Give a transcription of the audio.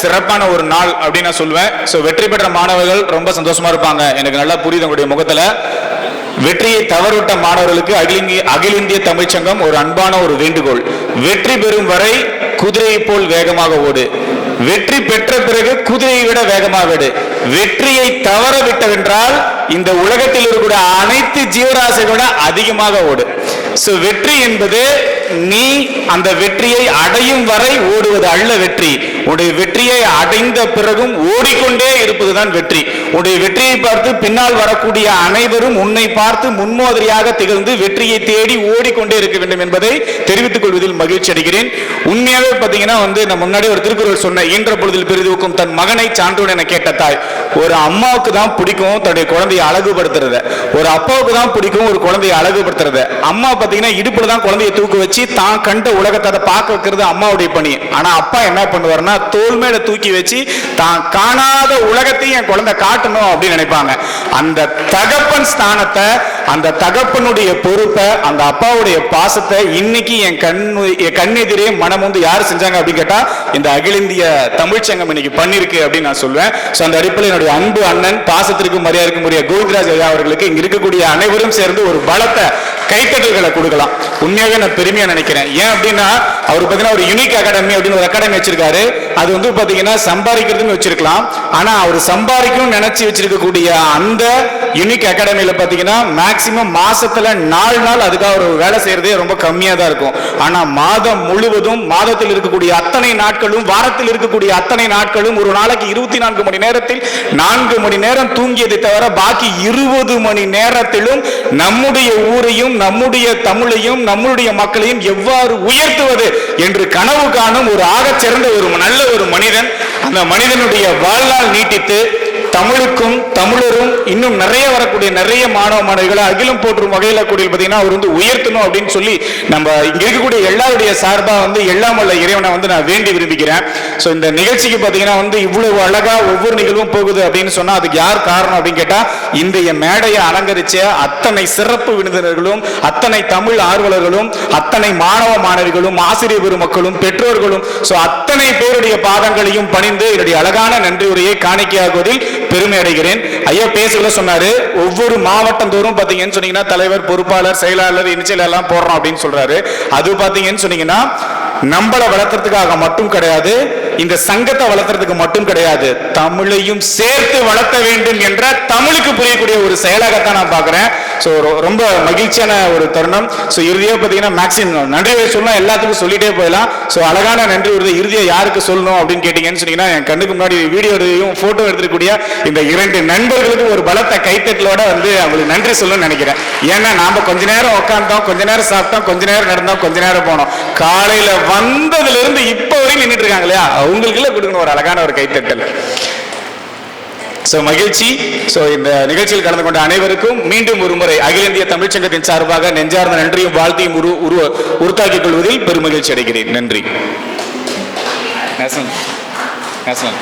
சிறப்பான ஒரு நாள் அப்படின்னு நான் சொல்லுவேன். ஸோ வெற்றி பெற்ற மாணவர்கள் ரொம்ப சந்தோஷமா இருப்பாங்க. எனக்கு நல்லா புரியுது உங்களுடைய முகத்துல. வெற்றியை தவறுவிட்ட மாணவர்களுக்கு அகில இந்திய அகில இந்திய தமிழ்ச்சங்கம் ஒரு அன்பான ஒரு வேண்டுகோள். வெற்றி பெறும் வரை குதிரையை போல் வேகமாக ஓடு. வெற்றி பெற்ற பிறகு குதிரையை விட வேகமாக விடு வெற்றியை தவற விட்டவென்றால் இந்த உலகத்தில் இருக்கக்கூடிய அனைத்து ஜீவராசிகளை அதிகமாக ஓடு. சோ வெற்றி என்பது நீ அந்த வெற்றியை அடையும் வரை ஓடுவது அல்ல வெற்றி. உடைய வெற்றியை அடைந்த பிறகும் ஓடிக்கொண்டே இருப்பதுதான் வெற்றி. உடைய வெற்றியை பார்த்து பின்னால் வரக்கூடிய அனைவரும் உன்னை பார்த்து முன்மாதிரியாக திகழ்ந்து வெற்றியை தேடி ஓடிக்கொண்டே இருக்க வேண்டும் என்பதை தெரிவித்துக் கொள்வதில் மகிழ்ச்சி அடைகிறேன். உண்மையாவே பாத்தீங்கன்னா வந்து நான் முன்னாடி ஒரு திருக்குறள் சொன்ன ஈன்ற பொழுதில் பெரிதுக்கும் தன் மகனை சான்றோன் என கேட்ட தாய். ஒரு அம்மாவுக்கு தான் பிடிக்கும் தன்னுடைய குழந்தையை அழகுபடுத்துறத. ஒரு அப்பாவுக்கு தான் பிடிக்கும் ஒரு குழந்தையை அழகுபடுத்துறத. அம்மா பாத்தீங்கன்னா இடுப்புல தான் குழந்தையை தூக்கு வச்சு தான் கண்ட உலகத்தை அதை பார்க்க வைக்கிறது அம்மாவுடைய பணி. ஆனா அப்பா என்ன பண்ணுவாருன்னா தோல் மேல தூக்கி வச்சு தான் காணாத உலகத்தையும் என் குழந்தை காட்டணும் அப்படின்னு நினைப்பாங்க. அந்த தகப்பன் ஸ்தானத்தை அந்த தகப்பனுடைய பொறுப்பை அந்த அப்பாவுடைய பாசத்தை இன்னைக்கு என் கண் என் கண்ணெதிரே மனம் வந்து யார் செஞ்சாங்க அப்படின்னு கேட்டா இந்த அகில இந்திய தமிழ்ச்சங்கம் இன்னைக்கு பண்ணிருக்கு அப்படின்னு நான் சொல்லுவேன் ஸோ அந்த அடிப்படையில் என்னுடைய அன்பு அண்ணன் பாசத்திற்கும் மரியாதைக்கும் உரிய கோவிந்தராஜ் ஐயா அவர்களுக்கு இங்க இருக்கக்கூடிய அனைவரும் சேர்ந்து ஒரு பலத்தை கைத்தட்டல்களை கொடுக்கலாம். உண்மையாக நான் பெருமையா நினைக்கிறேன். ஏன் அப்படின்னா அவர் பார்த்தீங்கன்னா ஒரு யூனிக் அகாடமி அப்படின்னு ஒரு அகாடமி வச்சிருக்காரு. அது வந்து பார்த்தீங்கன்னா சம்பாதிக்கிறதுன்னு வச்சிருக்கலாம். ஆனால் அவர் சம்பாதிக்கணும்னு நினைச்சு வச்சிருக்கக்கூடிய அந்த யூனிக் அகாடமியில் பார்த்தீங்கன்னா மேக்சிமம் மாசத்துல நாலு நாள் அதுக்காக ஒரு வேலை செய்யறதே ரொம்ப கம்மியாக தான் இருக்கும். ஆனால் மாதம் முழுவதும் மாதத்தில் இருக்கக்கூடிய அத்தனை நாட்களும் வாரத்தில் இருக்கக்கூடிய அத்தனை நாட்களும் ஒரு நாளைக்கு இருபத்தி நான்கு மணி நேரத்தில் நான்கு மணி நேரம் தூங்கியதை தவிர பாக்கி இருபது மணி நேரத்திலும் நம்முடைய ஊரையும் நம்முடைய தமிழையும் நம்முடைய மக்களையும் எவ்வாறு உயர்த்துவது என்று கனவு காணும் ஒரு ஆகச் சிறந்த ஒரு நல்ல ஒரு மனிதன் அந்த மனிதனுடைய வாழ்நாள் நீட்டித்து தமிழுக்கும் தமிழரும் இன்னும் நிறைய வரக்கூடிய நிறைய மாணவ மாணவிகளை அகிலம் போற்றும் வகையில் கூடிய பார்த்தீங்கன்னா அவர் வந்து உயர்த்தணும் அப்படின்னு சொல்லி நம்ம இங்க இருக்கக்கூடிய எல்லாருடைய சார்பாக வந்து எல்லாம் வல்ல இறைவனை வந்து நான் வேண்டி விரும்புகிறேன். ஸோ இந்த நிகழ்ச்சிக்கு பார்த்தீங்கன்னா வந்து இவ்வளவு அழகா ஒவ்வொரு நிகழ்வும் போகுது அப்படின்னு சொன்னா அதுக்கு யார் காரணம் அப்படின்னு கேட்டா இந்த மேடையை அலங்கரிச்ச அத்தனை சிறப்பு விருந்தினர்களும் அத்தனை தமிழ் ஆர்வலர்களும் அத்தனை மாணவ மாணவிகளும் ஆசிரியர் பெருமக்களும் பெற்றோர்களும் ஸோ அத்தனை பேருடைய பாதங்களையும் பணிந்து என்னுடைய அழகான நன்றி உரையை காணிக்கையாகுவதில் பெருமை அடைகிறேன். ஐயா பேசல சொன்னாரு. ஒவ்வொரு மாவட்டம் தோறும் பாத்தீங்கன்னு சொன்னீங்கன்னா தலைவர் பொறுப்பாளர் செயலாளர் இனிச்சல் எல்லாம் போடுறோம் அப்படின்னு சொல்றாரு. அது பாத்தீங்கன்னு சொன்னீங்கன்னா நம்மளை வளர்த்துறதுக்காக மட்டும் கிடையாது இந்த சங்கத்தை வளர்த்துறதுக்கு மட்டும் கிடையாது தமிழையும் சேர்த்து வளர்த்த வேண்டும் என்ற தமிழுக்கு புரியக்கூடிய ஒரு செயலாகத்தான் நான் பாக்குறேன். ஸோ ரொம்ப மகிழ்ச்சியான ஒரு தருணம். ஸோ இறுதியாக பார்த்தீங்கன்னா மேக்ஸிமம் நன்றி சொல்லலாம் எல்லாத்துக்கும் சொல்லிட்டே போயிடலாம். ஸோ அழகான நன்றி வருது இறுதியை யாருக்கு சொல்லணும் அப்படின்னு கேட்டீங்கன்னு சொன்னீங்கன்னா என் கண்ணுக்கு முன்னாடி வீடியோவையும் ஃபோட்டோ எடுத்துக்கூடிய இந்த இரண்டு நண்பர்களுக்கு ஒரு பலத்த கைத்தட்டலோட வந்து அவங்களுக்கு நன்றி சொல்லணும்னு நினைக்கிறேன். ஏன்னா நாம் கொஞ்ச நேரம் உட்காந்தோம் கொஞ்ச நேரம் சாப்பிட்டோம் கொஞ்ச நேரம் நடந்தோம் கொஞ்ச நேரம் போனோம். காலையில் வந்ததுலேருந்து இப்போ வரையும் நின்றுட்டு இருக்காங்க இல்லையா? அவங்களுக்குள்ள கொடுக்கணும் ஒரு அழகான ஒரு கைத்தட்டல். ஸோ மகிழ்ச்சி. ஸோ இந்த நிகழ்ச்சியில் கலந்து கொண்ட அனைவருக்கும் மீண்டும் ஒரு முறை அகில இந்திய தமிழ்ச்சங்கத்தின் சார்பாக நெஞ்சார்ந்த நன்றியும் வாழ்த்தையும் உரு உருவ உருத்தாக்கிக் கொள்வதில் பெருமகிழ்ச்சி அடைகிறேன். நன்றி. National national